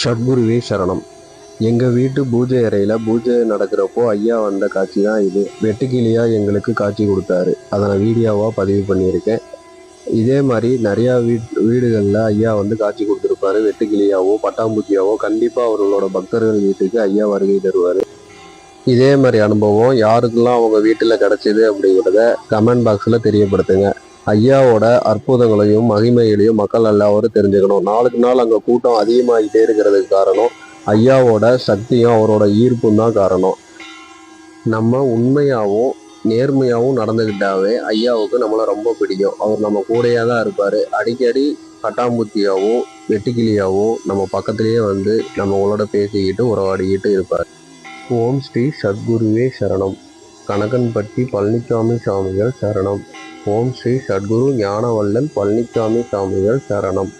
ஷட்குருவே சரணம். எங்கள் வீட்டு பூஜை அறையில் பூஜை நடக்கிறப்போ ஐயா வந்த காட்சி தான் இது. வெட்டுக்கிளியாக எங்களுக்கு காட்சி கொடுத்தாரு. அதை நான் வீடியோவாக பதிவு பண்ணியிருக்கேன். இதே மாதிரி நிறையா வீட் வீடுகளில் ஐயா வந்து காட்சி கொடுத்துருப்பாரு. வெட்டுக்கிளியாவோ பட்டாம்பூச்சியாவோ கண்டிப்பாக அவர்களோட பக்தர்கள் வீட்டுக்கு ஐயா வருகை தருவார். இதே மாதிரி அனுபவம் யாருக்கெல்லாம் அவங்க வீட்டில் கிடச்சிது அப்படிங்கிறத கமெண்ட் பாக்ஸில் தெரியப்படுத்துங்க. ஐயாவோட அற்புதங்களையும் மகிமைகளையும் மக்கள் எல்லாரும் தெரிஞ்சுக்கணும். நாளுக்கு நாள் அங்கே கூட்டம் அதிகமாகிட்டே இருக்கிறதுக்கு காரணம் ஐயாவோட சக்தியும் அவரோட ஈர்ப்பும் தான் காரணம். நம்ம உண்மையாகவும் நேர்மையாகவும் நடந்துக்கிட்டாவே ஐயாவுக்கு நம்மளை ரொம்ப பிடிக்கும். அவர் நம்ம கூடயே தான் இருப்பார். அடிக்கடி பட்டாம்பூச்சியாவோ வெட்டுக்கிளியாவோ நம்ம பக்கத்துலேயே வந்து நம்மளோட பேசிக்கிட்டு உறவாடிக்கிட்டு இருப்பார். ஓம் ஸ்ரீ சத்குருவே சரணம். கணக்கன்பட்டி பழனிசாமி சாமிகள் சரணம். ஓம் ஸ்ரீ சத்குரு ஞானவல்லல் பழனிசாமி சாமிகள் சரணம்.